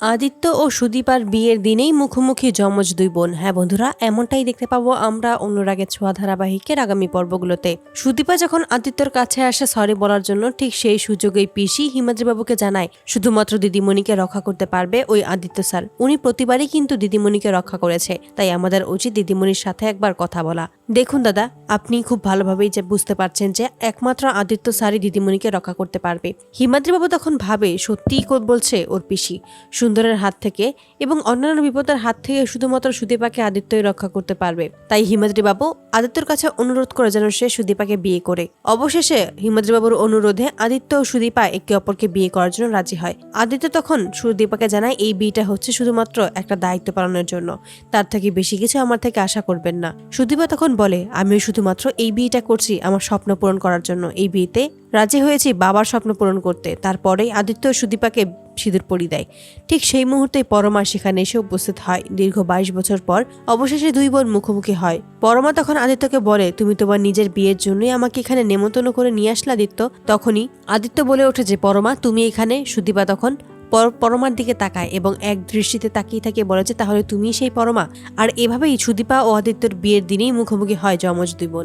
আদিত্য ও সুদীপার বিয়ের দিনেই মুখোমুখি যমজ দুই বোন। হ্যাঁ বন্ধুরা, এমনটাই দেখতে পাবো আমরা অনুরাগের ছোঁয়া ধারাবাহিকের আগামী পর্বগুলোতে। সুদীপা যখন আদিত্যর কাছে আসে সরি বলার জন্য, ঠিক সেই সুযোগেই পিসি হিমাদ্রিবাবুকে জানায়, শুধুমাত্র দিদিমণিকে রক্ষা করতে পারবে ওই আদিত্য স্যার। উনি প্রতিবারই কিন্তু দিদিমণিকে রক্ষা করেছে, তাই আমাদের উচিত দিদিমণির সাথে একবার কথা বলা। দেখুন দাদা, আপনি খুব ভালোভাবেই যে বুঝতে পারছেন যে একমাত্র আদিত্য স্যারই দিদিমণিকে রক্ষা করতে পারবে। হিমাদ্রিবাবু তখন ভাবে, সত্যিই বলছে ওর পিসি। সুন্দরের হাত থেকে এবং অন্যান্য বিপদের হাত থেকে শুধুমাত্র সুদীপাকে আদিত্যই রক্ষা করতে পারবে। তাই হিমাদ্রি বাবু আদিত্যর কাছে অনুরোধ করে যেন সে সুদীপাকে বিয়ে করে। অবশেষে হিমাদ্রি বাবুর অনুরোধে আদিত্য ও সুদীপা একে অপরকে বিয়ে করার জন্য রাজি হয়। আদিত্য তখন সুদীপাকে জানায়, এই বিয়েটা হচ্ছে শুধুমাত্র একটা দায়িত্ব পালনের জন্য। তার থেকে বেশি কিছু আমার থেকে আশা করবেন না। সুদীপা তখন বলে, আমিও শুধুমাত্র এই বিয়েটা করছি আমার স্বপ্ন পূরণ করার জন্য। এই বিয়েতে রাজি হয়েছি বাবার স্বপ্ন পূরণ করতে। তারপরেই আদিত্য সুদীপাকে সিঁদুর পরি দেয়। ঠিক সেই মুহূর্তে পরমা সেখানে এসে উপস্থিত হয়। দীর্ঘ বাইশ বছর পর অবশেষে দুই বোন মুখোমুখি হয়। পরমা তখন আদিত্যকে বলে, তুমি তোমার নিজের বিয়ের জন্যই আমাকে এখানে নেমন্তন্ন করে নিয়ে আসলে আদিত্য। তখনই আদিত্য বলে ওঠে যে, পরমা, তুমি এখানে? সুদীপা তখন পর- পরমার দিকে তাকায় এবং এক দৃষ্টিতে তাকিয়ে থাকে বলে যে, তাহলে তুমি সেই পরমা? আর এভাবেই সুদীপা ও আদিত্যর বিয়ের দিনেই মুখোমুখি হয় যমজ দুই বোন।